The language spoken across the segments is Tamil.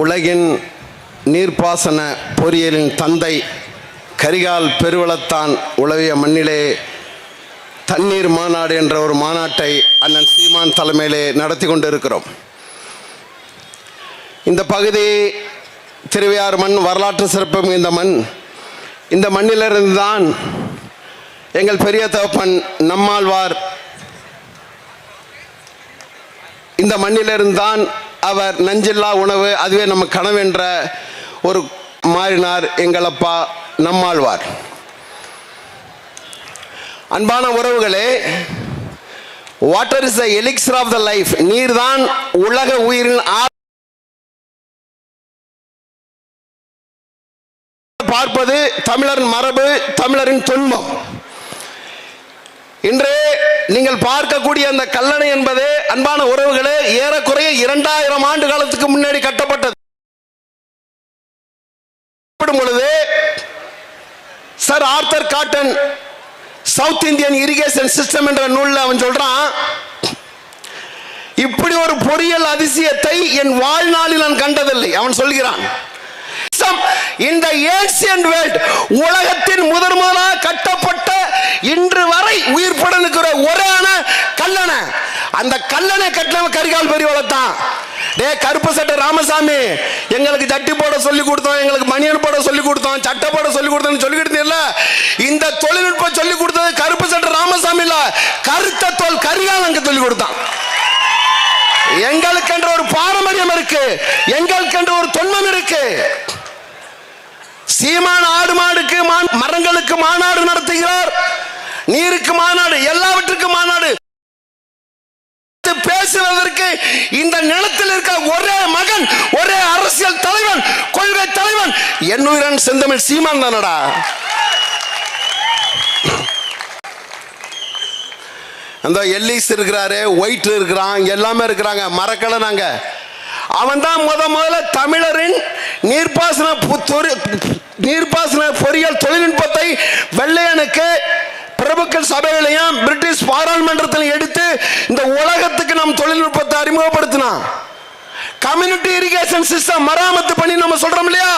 உலகின் நீர்ப்பாசன பொறியியலின் தந்தை கரிகால் பெருவளத்தான் உளவிய மண்ணிலே தண்ணீர் மாநாடு என்ற ஒரு மாநாட்டை அண்ணன் சீமான் தலைமையிலே நடத்தி கொண்டிருக்கிறோம். இந்த பகுதி திருவையாறு மண் வரலாற்று சிறப்பு மிகுந்த மண். இந்த மண்ணிலிருந்து தான் எங்கள் பெரிய தகப்பன் நம்மாழ்வார் இந்த மண்ணிலிருந்து தான் அவர் நஞ்சில்லா உணவு அதுவே நம்ம கனவென்ற ஒரு மாறினார் எங்களப்பா நம்மாழ்வார். அன்பான உறவுகளே water is the of the life நீர் தான் உலக உயிரின் பார்ப்பது தமிழரின் மரபு தமிழரின் துன்பம். இன்று நீங்கள் பார்க்கக்கூடிய அந்த கல்லணை என்பது அன்பான உறவுகளே ஏறக்குறைய இரண்டாயிரம் ஆண்டு காலத்துக்கு முன்னாடி கட்டப்பட்டது. பொழுது sir Arthur Cotton south Indian irrigation system என்ற நூலில் அவன் சொல்றான் இப்படி ஒரு பொறியியல் அதிசயத்தை என் வாழ்நாளில் நான் கண்டதில்லை. அவன் சொல்கிறான் இந்த ஏசியன் வேர்ல்ட் உலகத்தின் முதன் முதலாக கட்டப்பட்ட இன்று வரை உயிர் இருக்கிற ஒரே அணை கல்லணை அந்த கல்லணை கட்டினவன் கரிகால் பெரியவளத்தான் டே கருப்பு சட்டை ராமசாமி எங்களுக்கு ஜட்டி போட சொல்லி கொடுத்தோம் எங்களுக்கு மணியன் போட சொல்லி கொடுத்தோம் சட்டை போட சொல்லி கொடுத்தோம் சொல்லிக்கிட்டு இல்ல இந்த தொழில்நுட்பம் சொல்லி கொடுத்தது கருப்பு சட்டை ராமசாமி இல்ல கருத்த தோல் கரிகால் அங்க சொல்லி கொடுத்தான். எங்களுக்கென்ற ஒரு பாரம்பரியம் இருக்கு எங்களுக்கு என்ற ஒரு தொன்மம் இருக்கு. சீமான் ஆடு மாடுக்கு மா- மரங்களுக்கு மாநாடு நடத்துகிறார் நீருக்கு மாநாடு எல்லாம் இந்த நிலத்தில் இருக்க ஒரே மகன் ஒரே அரசியல் தலைவன் கொள்கை தலைவன். என்னுயிரன் செந்தமிழ் சீமான் தானடா. அந்த எல்லிஸ் இருக்கிறாரு ஒயிட் இருக்கிறான் எல்லாமே இருக்கிறாங்க மரக்கலை நாங்க. அவன் தான் முத முதல்ல தமிழரின் நீர்ப்பாசன நீர்ப்பாசன பொறியியல் தொழில்நுட்பத்தை வெள்ளையனுக்கு பிரபுக்கள் சபைகளையும் பிரிட்டிஷ் பாராளுமன்றத்தில் எடுத்து இந்த உலகத்துக்கு நம் தொழில்நுட்பத்தை அறிமுகப்படுத்தினா கம்யூனிட்டி இரிகேஷன் சிஸ்டம் மராமத்து பண்ணி நம்ம சொல்றோம் இல்லையா?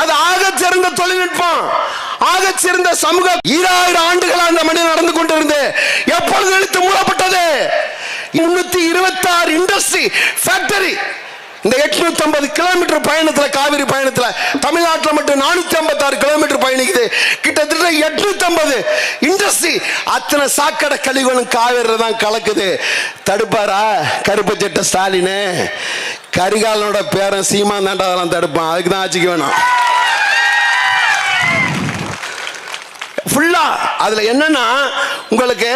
அது ஆக சிறந்த தொழில்நுட்பம். ஆக சிறந்த சமூக ஈராயிரம் ஆண்டுகளாக அந்த மனிதன் நடந்து கொண்டிருந்து எப்பொழுது இழுத்து மூடப்பட்டது? முன்னூத்தி இருபத்தி ஆறு இண்டஸ்ட்ரி ஃபேக்டரி இந்த எட்நூத்தி ஐம்பது கிலோமீட்டர் பயணத்துல காவிரி பயணத்துல தமிழ்நாட்டில் மட்டும் நானூத்தி ஐம்பத்தி ஆறு கிலோமீட்டர் பயணிக்குது. கிட்டத்தட்ட எட்நூத்தி ஐம்பது இண்டஸ்ட்ரி அத்தனை சாக்கடை கழிவுகளும் காவிரியில் தான் கலக்குது. தடுப்பாரா? கருப்பு திட்ட ஸ்டாலின். கரிகாலனோட பேரன் சீமான் தாண்டா அதெல்லாம் தடுப்பான். அதுக்கு தான் ஆட்சிக்கு வேணும். ஃபுல்லா அதுல என்னன்னா உங்களுக்கு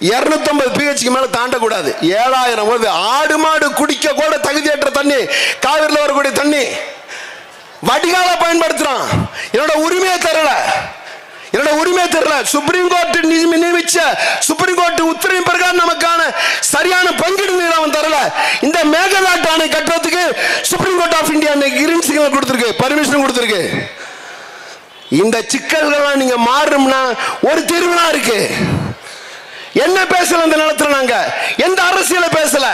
250 பிஹெச்க்கு மேல தாண்டக்கூடாது. ஏழாயிரம் வருது. ஆடு மாடு குடிக்க கூட தகுதியற்ற தண்ணி காவிரியில் வரக்கூடிய தண்ணி வடிகால பயன்படுத்துறான். என்னோட உரிமையை தரல. என்னோட உரிமையை தரல. சுப்ரீம் கோர்ட் நியமிச்ச சுப்ரீம் கோர்ட் உத்தரவின் பிரகாரம் நமக்கான சரியான பங்கீடு நீர் அவன் தரல. இந்த மேகதாட்டு அணை கட்டுறதுக்கு supreme court of India green signal கொடுத்துருக்கு. பர்மிஷன் கொடுத்துருக்கு. இந்த சிக்கல்கள்லாம் நீங்க மாறும்னா ஒரு திருவிழா இருக்கு. என்ன பேசல அந்த நிலத்துல நாங்க? எந்த அரசியல பேசல?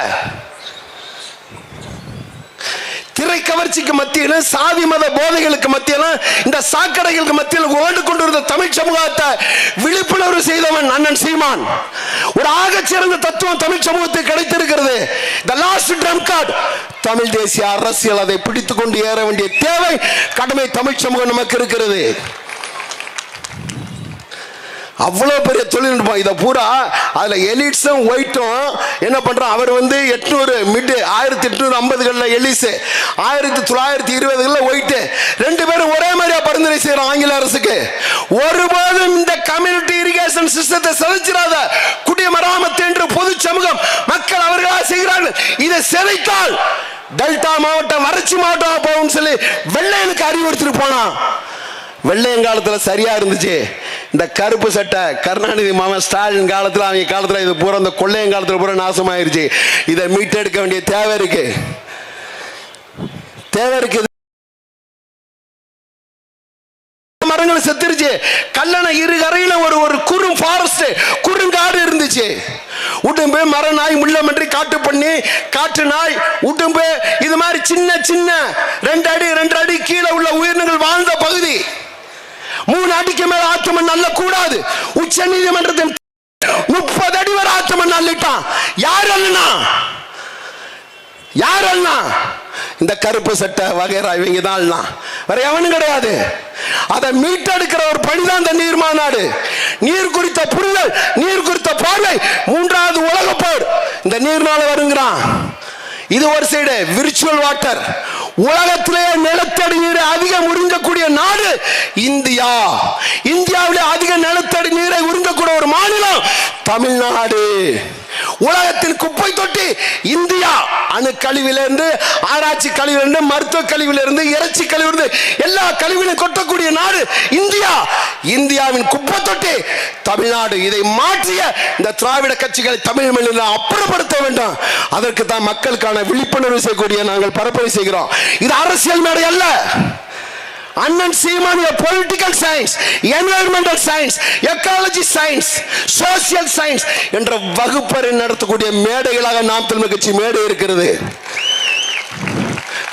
திரை கவர்ச்சிக்கு மத்தியில சாதி மத போதைகளுக்கு மத்தியில இந்த சாக்கடைகளுக்கு மத்தியில் ஓடு கொண்டிருந்த தமிழ் சமூகத்தை விழிப்புணர்வு செய்தவன் அண்ணன் சீமான். ஒரு ஆக சிறந்த தத்துவம் தமிழ் சமூகத்துக்கு கிடைத்திருக்கிறது. The last trump card Tamil தேசிய அரசியல் அதை பிடித்துக் கொண்டு ஏற வேண்டிய தேவை கடமை தமிழ் சமூகம் நமக்கு இருக்கிறது. அவ்வளோ பெரிய தொழில்நுட்பம் இதை பூரா அதில் எலிட்ஸும் ஒயிட்டும் என்ன பண்ணுறான் அவர் வந்து எட்நூறு மிட்டு ஆயிரத்தி எட்நூறு ஐம்பதுகளில் எலிஸு ஆயிரத்தி தொள்ளாயிரத்தி இருபதுகளில் ஒயிட்டு ரெண்டு பேரும் ஒரே மாதிரியா பரிந்துரை செய்கிறோம் ஆங்கில அரசுக்கு. ஒருபோதும் இந்த கம்யூனிட்டி இரிகேஷன் சிஸ்டத்தை செலுத்திடாத குடிமராமத்து என்று பொது சமூகம் மக்கள் அவர்களாக செய்கிறார்கள். இதை சிதைத்தால் டெல்டா மாவட்டம் வறட்சி மாவட்டம் போகும் சொல்லி வெள்ளையனுக்கு அறிவுறுத்திட்டு போனான். வெள்ளையங்காலத்துல சரியா இருந்துச்சு. இந்த கருப்பு சட்டை கருணாநிதி மாமன் ஸ்டாலின் காலத்துல அவங்க காலத்துல இது பூரா இந்த கொள்ளையங்காலத்தில் பூரா நாசமாயிருச்சு. இதை மீட்டெடுக்க வேண்டிய தேவை இருக்கு. தேவை இருக்குது மரங்கள் செத்துருச்சு. கல்லணை இரு கரையில ஒரு ஒரு குறும் ஃபாரஸ்ட் குறுங்காடு இருந்துச்சு. உடும்பு மர நாய் முள்ளமன்றி காட்டு பண்ணி காட்டு நாய் உடும்பு இது மாதிரி சின்ன சின்ன ரெண்டு அடி ரெண்டு அடி கீழே உள்ள உயிரினங்கள் வாழ்ந்த பகுதி. மூணு அடிக்கு மேல ஆத்தமன் நல்ல கூடாது உச்ச நீதிமன்றத்தின் முப்பது அடி வரை ஆத்தமன் அள்ளிட்டான் யார் அல்லனா யார் அல்லனா இந்த கருப்பு சட்டை வகைரா இவங்க தான் வேற எவனும் கிடையாது. அதை மீட்டெடுக்கிற ஒரு பணிதான் இந்த நீர் மாநாடு. நீர் குறித்த புரிதல் நீர் குறித்த பார்வை மூன்றாவது உலக போர். இந்த நீர்னால வருங்கிறான். இது ஒரு சைடு விர்ச்சுவல் வாட்டர் உலகத்திலே நிலத்தடி நீரை அதிகம் உறிஞ்சக்கூடிய நாடு இந்தியா. இந்தியாவிலே அதிக நிலத்தடி நீரை உறிஞ்சக்கூடிய ஒரு மாநிலம் தமிழ்நாடு. உலகத்தின் குப்பை தொட்டி இந்தியா அணு கழிவிலிருந்து ஆராய்ச்சி கழிவிலிருந்து மருத்துவ கழிவிலிருந்து இறைச்சி கழிவிலிருந்து எல்லா கழிவிலும் கொட்டக்கூடிய நாடு இந்தியா. இந்தியாவின் குப்பை தொட்டி தமிழ்நாடு இதை மாற்றிய இந்த திராவிட கட்சிகளை தமிழ் மண்ணில் அப்புறப்படுத்த வேண்டும். அதற்கு தான் மக்களுக்கான விழிப்புணர்வு செய்யக்கூடிய நாங்கள் பரப்புரை செய்கிறோம். இது அரசியல் மேடை அல்ல. அண்ணன் சீமானிய political science environmental science ecology science social science என்ற வகுப்பறை நடத்தக்கூடிய மேடைகளாக நாம் தமிழ் கட்சி மேடை இருக்கிறது.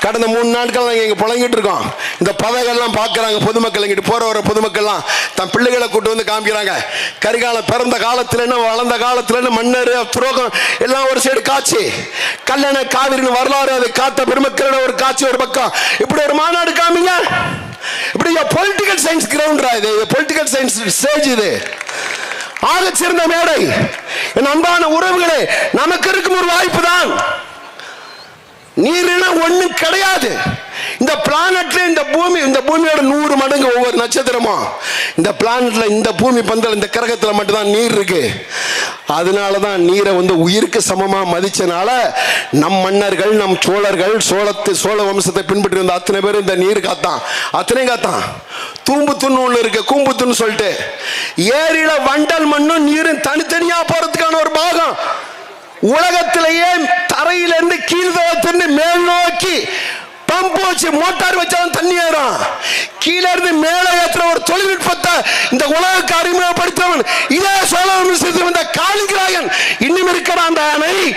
கடந்த மூணு நாட்கள் நாங்கள் இங்கே புழங்கிட்டு இருக்கோம். இந்த பதவிகள்லாம் பார்க்குறாங்க பொதுமக்கள் இங்கிட்டு போகிற வர பொதுமக்கள்லாம். தன் பிள்ளைகளை கூட்டு வந்து காமிக்கிறாங்க. கரிகாலம் பிறந்த காலத்துலன்னு வளர்ந்த காலத்துலன்னு மன்னர் துரோகம் எல்லாம் ஒரு சைடு காட்சி. கல்யாண காவிரின்னு வரலாறு அது காத்த பெருமக்களோட ஒரு காட்சி ஒரு பக்கம். இப்படி ஒரு மாநாடு காமிங்க. இப்படி பொலிட்டிக்கல் சயின்ஸ் கிரவுண்டா இது. பொலிட்டிக்கல் சயின்ஸ் ஸ்டேஜ் இது. ஆக சிறந்த மேடை. என் அன்பான உறவுகளே நமக்கு இருக்கும் ஒரு வாய்ப்பு தான் நீர்னா ஒண்ணும் கிடையாது. இந்த பிளானட்ல இந்த பூமி இந்த பூமியோட நூறு மடங்கு ஒவ்வொரு நட்சத்திரமா? இந்த பிளானட்ல இந்த பூமி பந்தல் இந்த கிரகத்துல மட்டும்தான் நீர் இருக்கு. அதனால தான் நீரை வந்து உயிருக்கு சமமாக மதிச்சனால நம் மன்னர்கள் நம் சோழர்கள் சோழத்து சோழ வம்சத்தை பின்பற்றி வந்த அத்தனை பேர் இந்த நீர் காத்தான். அத்தனை காத்தான். தூம்பு துண்ணு ஒண்ணு இருக்கு கூம்பு துண்ணு சொல்லிட்டு. ஏரியில வண்டல் மண்ணும் நீரும் தனித்தனியா போறதுக்கான ஒரு பாகம். உலகத்திலேயே தரையிலிருந்து கீழ்தளத்திலிருந்து மேல் நோக்கி பம்ப் வச்சு மோட்டார் வச்சாலும் தண்ணி ஏறும். கீழே இருந்து மேலே ஏற்றுற ஒரு தொழில்நுட்பத்தை இந்த உலகக்கு அறிமுகப்படுத்தவன் இதே சோழ வம்சத்தில் வந்த காளிங்கராயன். இன்னும் இருக்கிற அந்த அணை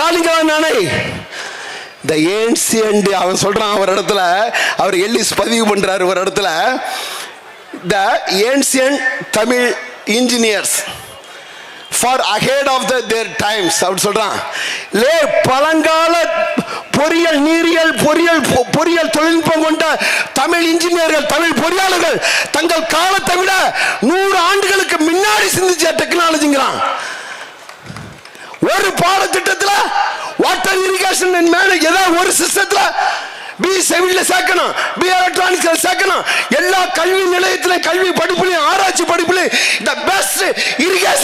காளிங்கராயன் அணை. இந்த ஏன்சியண்ட் அவன் சொல்றான் அவர் இடத்துல அவர் எல்லிஸ் பதிவு பண்றாரு ஒரு இடத்துல. The ancient Tamil engineers. Far ahead of the their times அப்படின்னு சொல்கிறான் லே பழங்கால பொறியியல் நீரியல் பொறியியல் பொ- பொறியியல் தொழில்நுட்பம் கொண்ட தமிழ் இன்ஜினியர்கள் தமிழ் பொறியாளர்கள் தங்கள் காலத்தை விட நூறு ஆண்டுகளுக்கு முன்னாடி சிந்திச்ச டெக்னாலஜிங்கிறான் ஒரு பாடத்திட்டத்தில் வாட்டர் இரிகேஷன் மேலே ஏதாவது ஒரு சிஸ்டத்துல பி சிவில்ல சேர்க்கணும் பி எலக்ட்ரானிக்ஸ்ல சேர்க்கணும் எல்லா கல்வி நிலையத்தில கல்வி படிப்புலையும் ஆராய்ச்சி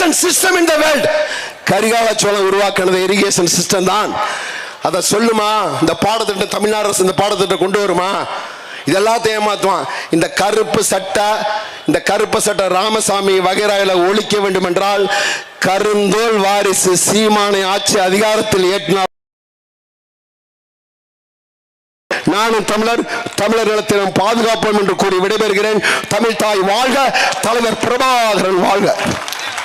irrigation system in the world Karikala Cholan உருவாக்கினது irrigation system தான். அதை சொல்லுமா? இந்த பாடத்திட்டம் தமிழ்நாடு அரசு இந்த பாடத்திட்டம் கொண்டு வருமா? இதெல்லாத்தையும் ஏமாத்துவான். இந்த கருப்பு சட்டை இந்த கருப்பு சட்டை ராமசாமி வகைராயில ஒழிக்க வேண்டும் என்றால் கருந்தோல் வாரிசு சீமானை ஆட்சி அதிகாரத்தில் ஏற்றினார் நானும் தமிழர் தமிழர் நிலத்திலும் பாதுகாப்போம் என்று கூறி விடைபெறுகிறேன். தமிழ் தாய் வாழ்க தலைவர் பிரபாகரன் வாழ்க.